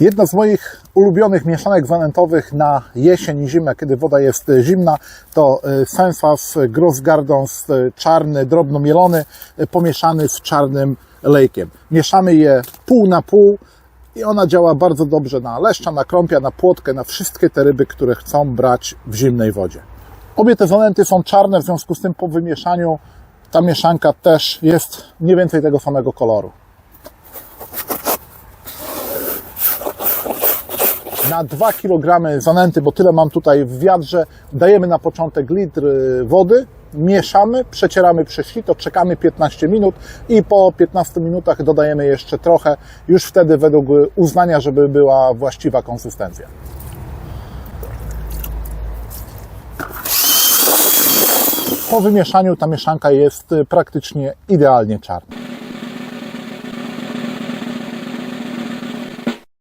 Jedna z moich ulubionych mieszanek zanętowych na jesień i zimę, kiedy woda jest zimna, to e, Sensas Gross Gardens e, czarny, drobno mielony, e, pomieszany z czarnym lejkiem. Mieszamy je pół na pół i ona działa bardzo dobrze na leszcza, na krąpia, na płotkę, na wszystkie te ryby, które chcą brać w zimnej wodzie. Obie te zanęty są czarne, w związku z tym po wymieszaniu ta mieszanka też jest mniej więcej tego samego koloru. Na 2 kg zanęty, bo tyle mam tutaj w wiadrze, dajemy na początek litr y, wody, mieszamy, przecieramy przez sito, czekamy 15 minut i po 15 minutach dodajemy jeszcze trochę, już wtedy według uznania, żeby była właściwa konsystencja. Po wymieszaniu ta mieszanka jest y, praktycznie idealnie czarna.